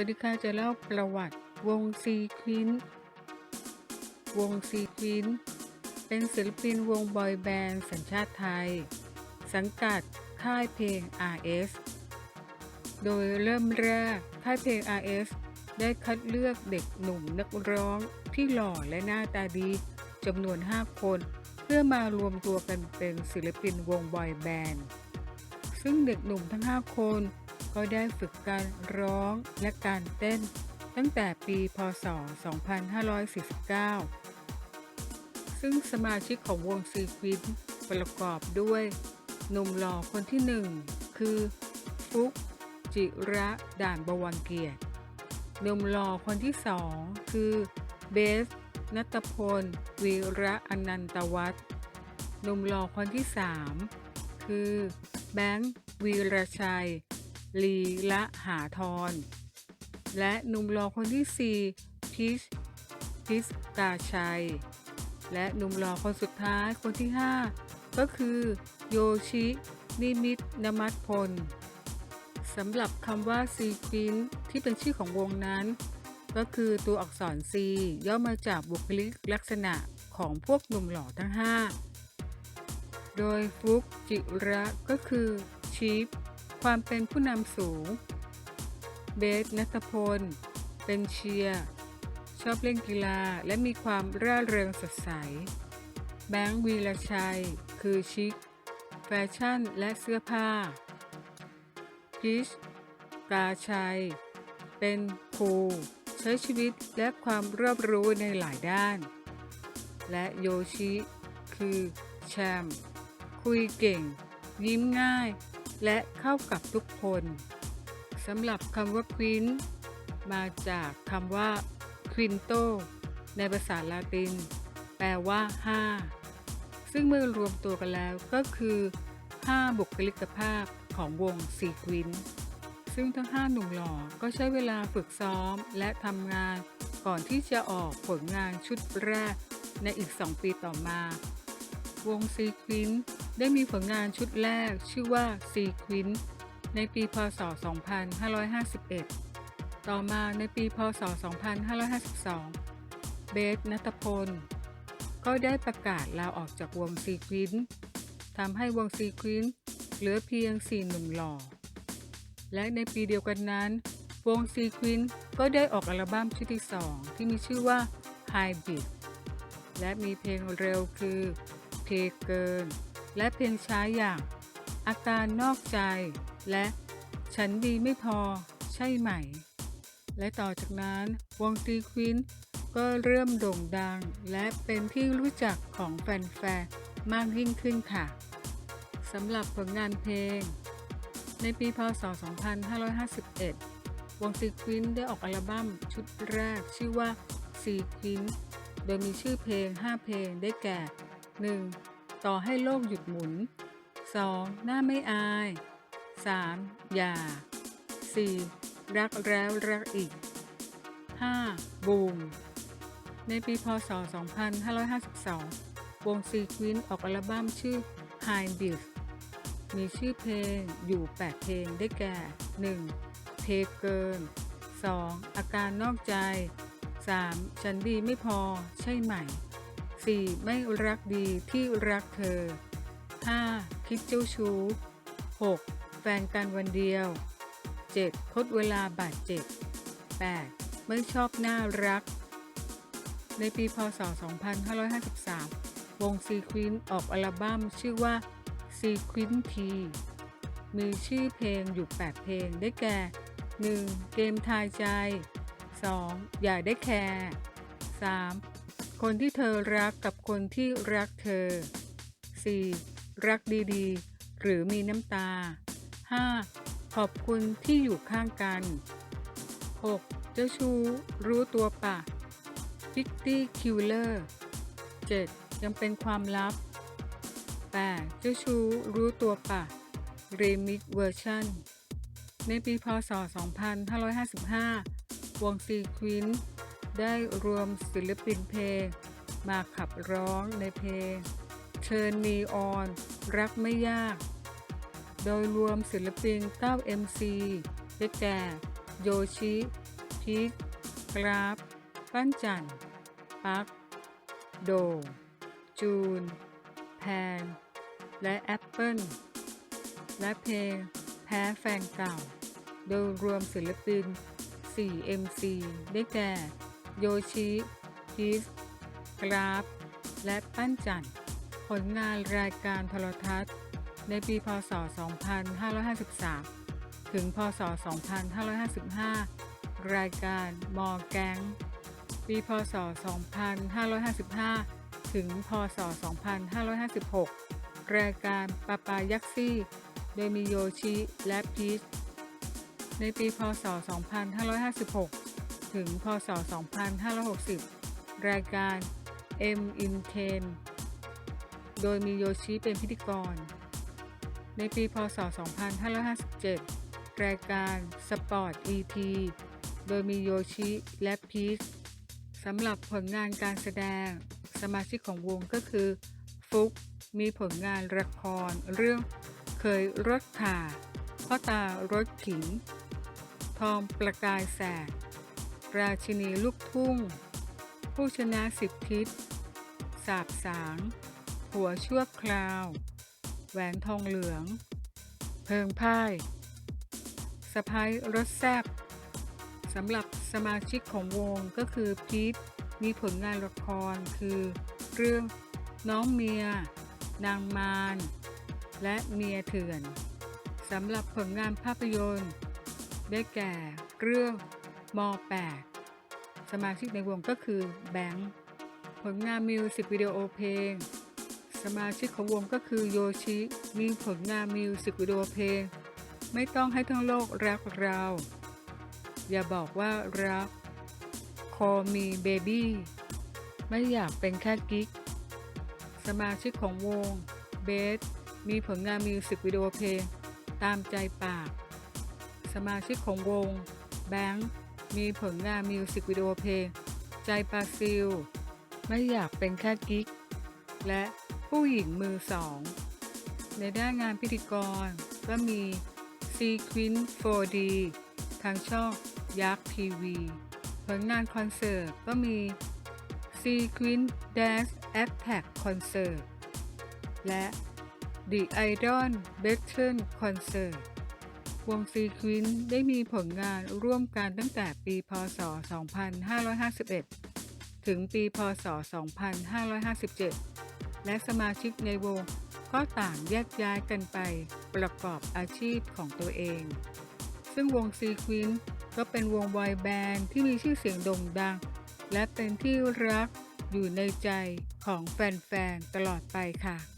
วัสดีค่ะจะเล่าประวัติวงซีควินวงซีควินเป็นศิลปินวงบอยแบนด์สัญชาติไทย สังกัดค่ายเพลง RS โดยเริ่มแรกค่ายเพลง RS ได้คัดเลือกเด็กหนุ่มนักร้องที่หล่อและหน้าตาดีจำนวน 5 คน เพื่อมารวมตัวกันเป็นศิลปินวงบอยแบนด์ซึ่งเด็กหนุ่มทั้ง 5 คน ก็ได้ฝึกการร้องและการเต้น ตั้งแต่ปีพศ 2549 ซึ่งสมาชิกของวงซีควินประกอบด้วยหนุ่มหล่อคนที่หนึ่งคือฟุก จิระด่านบวรเกียรติหนุ่มหล่อคนที่สองคือเบสนัตพล วีระอนันตวัฒน์หนุ่มหล่อคนที่สามคือแบงค์วีรชัย ลีละหาทร และหนุ่มหล่อคนที่สี่พิช พิสกาชัย และหนุ่มหล่อคนสุดท้ายคนที่ 5 ก็คือ โยชิ นิมิตนมัตพลสำหรับคำว่าซีควินที่เป็นชื่อของวงนั้น ก็คือตัวอักษร C ย่อมาจากบุคลิกลักษณะของพวกหนุ่มหล่อทั้ง 5 โดยฟุกจิระก็คือชีฟ ความเป็นผู้นำสูง เบสนัทพล เป็นเชียร์ ชอบเล่นกีฬาและมีความร่าเริงสดใส แบงค์วีรชัย คือชิค แฟชั่นและเสื้อผ้าพิชกาชัย เป็นคูใช้ชีวิตและความรอบรู้ในหลายด้าน และโยชิ คือแชมป์คุยเก่ง ยิ้มง่าย และเข้ากับทุกคนสำหรับคำว่าควินมาจากคำว่าควินโตในภาษาลาติน แปลว่า 5 ซึ่งเมื่อรวมตัวกันแล้วก็คือ 5 บุคลิกภาพของวงซีควิน ซึ่งทั้ง 5 หนุ่มหล่อก็ใช้เวลาฝึกซ้อมและทำงานก่อนที่จะออกผลงานชุดแรกในอีก 2 ปีต่อมา วงซีควินได้มีผลงานชุดแรกชื่อว่าซีควินในปีพศ 2551 ต่อมาในปีพศ 2552 เบสนัทพล ก็ได้ประกาศลาออกจากวงซีควินทำให้วงซีควินเหลือเพียง 4 หนุ่มหล่อ และในปีเดียวกันนั้น วงซีควินก็ได้ออกอัลบั้มชุดที่ 2 ที่มีชื่อว่า Hybrid และมีเพลงเร็วคือ เพเกิน และเพลงช้าอย่าง อาการนอกใจ และฉันดีไม่พอใช่ไหม และต่อจากนั้นวงซีควินก็เริ่มโด่งดัง และเป็นที่รู้จักของแฟนๆมากยิ่งขึ้นค่ะสำหรับผลงานเพลง ในปีพศ 2551 วงซีควินได้ออกอัลบั้มชุดแรกชื่อว่าซีควินโดยมีชื่อเพลง 5 เพลงได้แก่ 1. ต่อให้โลกหยุดหมุน 2. หน้าไม่อาย 3. อย่า 4. รักแล้วรักอีก 5. บูม ในปีพศ 2552 วงซีควินออกอัลบั้มชื่อ High b i l มีชื่อเพลงอยู่ 8 เพลงได้แก่ 1. เพลเกิน 2. อาการนอกใจ 3. ฉันดีไม่พอใช่ไหม 4. ไม่รักดีที่รักเธอ 5. คิดเจ้าชู้ 6. แฟนกันวันเดียว 7. ทดเวลาบาดเจ็บ 8. ไม่ชอบน่ารัก ในปีพศ 2553 วงซีควินออกอัลบั้มชื่อว่าซีควินทีมีชื่อเพลงอยู่ 8 เพลงได้แก่ 1. เกมทายใจ 2. อย่าได้แคร์ 3. คนที่เธอรักกับคนที่รักเธอ 4. รักดีๆ หรือมีน้ำตา 5. ขอบคุณที่อยู่ข้างกัน 6. เจ้าชู้รู้ตัวปะ Fifty Killer 7. ยังเป็นความลับ 8. เจ้าชู้รู้ตัวปะ Remix Version ในปีพศ 2555 วงซีควิน ได้รวมศิลปินเพลง มาขับร้องในเพลง Turn Me On รักไม่ยาก โดยรวมศิลปิน9 MC ได้แก่โยชิพีคกราฟปั้นจันปัก โดงจูน แพน และแอปเปิลและเพลงแพ้แฟนเก่า โดยรวมศิลปิน 4 MC ได้แก่ โยชิพีสกราฟ และปั้นจันท์ผลงานรายการโทรทัศน์ ในปี พศ 2553 ถึง พศ 2555 รายการมอแกงปี พศ 2555 ถึง พศ 2556 รายการปาปายักซี่ โดยมีโยชิและพีชในปี พศ 2556 ถึงพศ 2560 รายการ M in 10 โดยมีโยชิเป็นพิธีกร ในปี พศ 2557 รายการ Sport ET โดยมีโยชิและพีชสำหรับผลงานการแสดงสมาชิกของวงก็คือ ฟุกมีผลงานละครเรื่องเคยรถข่าพ่อตารถขิง ทองประกายแสก ราชินีลูกทุ่ง ผู้ชนะสิบทิศ สาบสาง หัวชั่วคราว แหวนทองเหลือง เพิงพ่ายสะพายรถแซบสำหรับสมาชิกของวงก็คือพีทมีผลงานละครคือ เรื่องน้องเมีย นางมาร และเมียเถื่อนสำหรับผลงานภาพยนตร์ ได้แก่เรื่อง ม .8 สมาชิกในวงก็คือแบงค์ผลงานมิวสิกวิดีโอเพลง สมาชิกของวงก็คือโยชิ มีผลงานมิวสิกวิดีโอเพลง ไม่ต้องให้ทั้งโลกรักเรา อย่าบอกว่ารัก Call me baby ไม่อยากเป็นแค่กิ๊ก สมาชิกของวงเบสมีผลงานมิวสิกวิดีโอเพลง ตามใจปาก สมาชิกของวงแบงค์ มีผลงานมิวสิกวิดีโอเพลง ใจปาซิล ไม่อยากเป็นแค่กิ๊ก และผู้หญิงมือสอง ในด้านงานพิธีกรก็มี Sequin 4D ทางช่องยักษ์ทีวี ผลงานคอนเสิร์ตก็มี Sequin Dance Attack Concert และ The Idol Battle Concert วงซีควินได้มีผลงานร่วมกันตั้งแต่ปี พศ 2551 ถึงปี พศ 2557 และสมาชิกในวงก็ต่างแยกย้ายกันไปประกอบอาชีพของตัวเอง ซึ่งวงซีควินก็เป็นวงบอยแบนด์ที่มีชื่อเสียงโด่งดัง และเป็นที่รักอยู่ในใจของแฟนๆ ตลอดไปค่ะ